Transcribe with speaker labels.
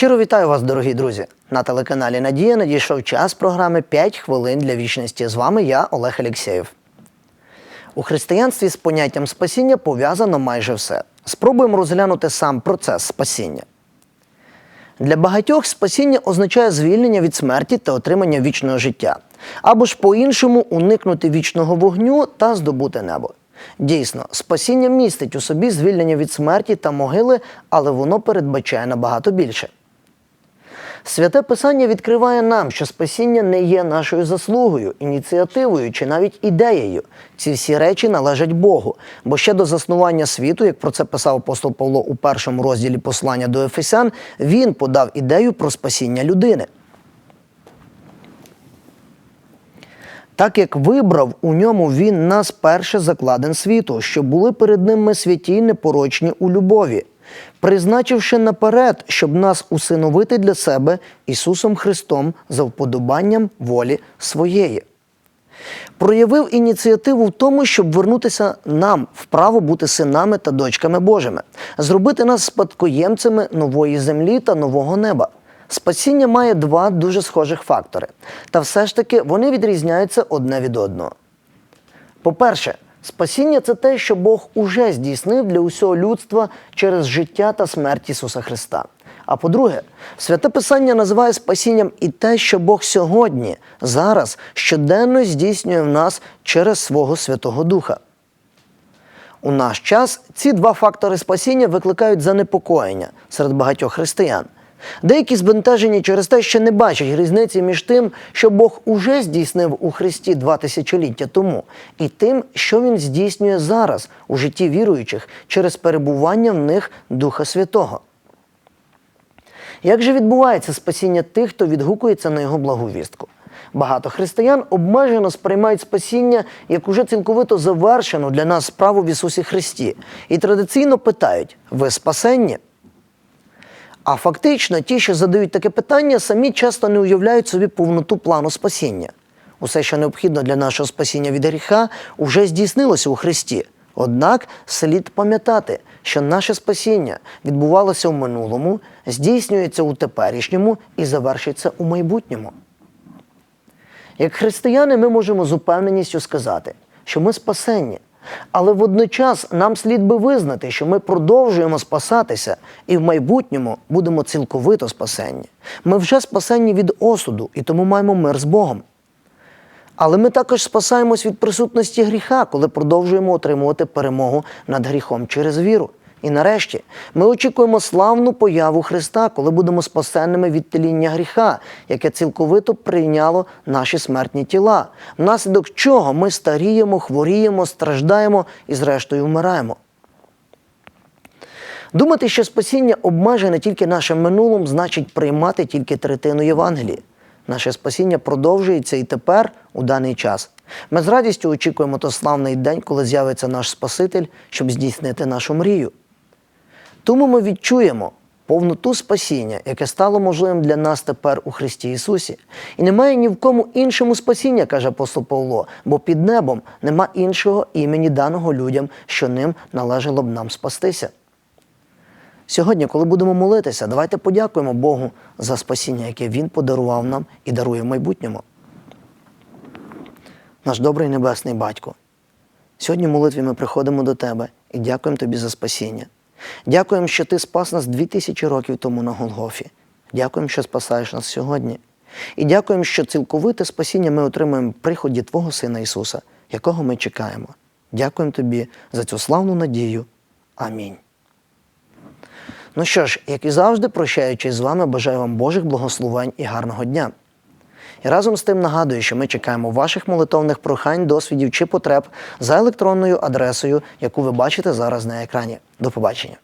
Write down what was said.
Speaker 1: Щиро вітаю вас, дорогі друзі! На телеканалі Надія надійшов час програми «5 хвилин для вічності. З вами я, Олег Алєксєєв. У християнстві з поняттям спасіння пов'язано майже все. Спробуємо розглянути сам процес спасіння. Для багатьох спасіння означає звільнення від смерті та отримання вічного життя, або ж по-іншому уникнути вічного вогню та здобути небо. Дійсно, спасіння містить у собі звільнення від смерті та могили, але воно передбачає набагато більше. Святе Писання відкриває нам, що спасіння не є нашою заслугою, ініціативою чи навіть ідеєю. Ці всі речі належать Богу. Бо ще до заснування світу, як про це писав апостол Павло у першому розділі послання до Ефесян, він подав ідею про спасіння людини. Так як вибрав у ньому він нас перше закладен світу, щоб були перед ним ми святі непорочні у любові, призначивши наперед, щоб нас усиновити для себе Ісусом Христом за вподобанням волі своєї. Проявив ініціативу в тому, щоб вернутися нам в право бути синами та дочками Божими, зробити нас спадкоємцями нової землі та нового неба. Спасіння має два дуже схожих фактори, та все ж таки вони відрізняються одне від одного. По-перше, спасіння це те, що Бог уже здійснив для усього людства через життя та смерть Ісуса Христа. А по-друге, святе Писання називає спасінням і те, що Бог сьогодні, зараз, щоденно здійснює в нас через свого Святого Духа. У наш час ці два фактори спасіння викликають занепокоєння серед багатьох християн. Деякі збентежені через те, що не бачать різниці між тим, що Бог уже здійснив у Христі два тисячоліття тому, і тим, що Він здійснює зараз у житті віруючих через перебування в них Духа Святого. Як же відбувається спасіння тих, хто відгукується на його благовістку? Багато християн обмежено сприймають спасіння як уже цілковито завершену для нас справу в Ісусі Христі і традиційно питають: ви спасенні? А фактично, ті, що задають таке питання, самі часто не уявляють собі повноту плану спасіння. Усе, що необхідно для нашого спасіння від гріха, уже здійснилося у Христі. Однак слід пам'ятати, що наше спасіння відбувалося в минулому, здійснюється у теперішньому і завершиться у майбутньому. Як християни, ми можемо з упевненістю сказати, що ми спасенні, але водночас нам слід би визнати, що ми продовжуємо спасатися і в майбутньому будемо цілковито спасенні. Ми вже спасенні від осуду і тому маємо мир з Богом. Але ми також спасаємось від присутності гріха, коли продовжуємо отримувати перемогу над гріхом через віру. І нарешті ми очікуємо славну появу Христа, коли будемо спасенними від теління гріха, яке цілковито прийняло наші смертні тіла, внаслідок чого ми старіємо, хворіємо, страждаємо і, зрештою, вмираємо. Думати, що спасіння обмежене тільки нашим минулим, значить приймати тільки третину Євангелії. Наше спасіння продовжується і тепер, у даний час. Ми з радістю очікуємо той славний день, коли з'явиться наш Спаситель, щоб здійснити нашу мрію. Тому ми відчуємо повноту спасіння, яке стало можливим для нас тепер у Христі Ісусі. І немає ні в кому іншому спасіння, каже апостол Павло, бо під небом нема іншого імені даного людям, що ним належало б нам спастися. Сьогодні, коли будемо молитися, давайте подякуємо Богу за спасіння, яке Він подарував нам і дарує в майбутньому. Наш добрий небесний батько. Сьогодні в молитві ми приходимо до Тебе і дякуємо Тобі за спасіння. Дякуємо, що Ти спас нас дві тисячі років тому на Голгофі. Дякуємо, що спасаєш нас сьогодні. І дякуємо, що цілковите спасіння ми отримуємо в приході Твого Сина Ісуса, якого ми чекаємо. Дякуємо Тобі за цю славну надію. Амінь. Ну що ж, як і завжди, прощаючись з вами, бажаю вам Божих благословень і гарного дня. І разом з тим нагадую, що ми чекаємо ваших молитовних прохань, досвідів чи потреб за електронною адресою, яку ви бачите зараз на екрані. До побачення.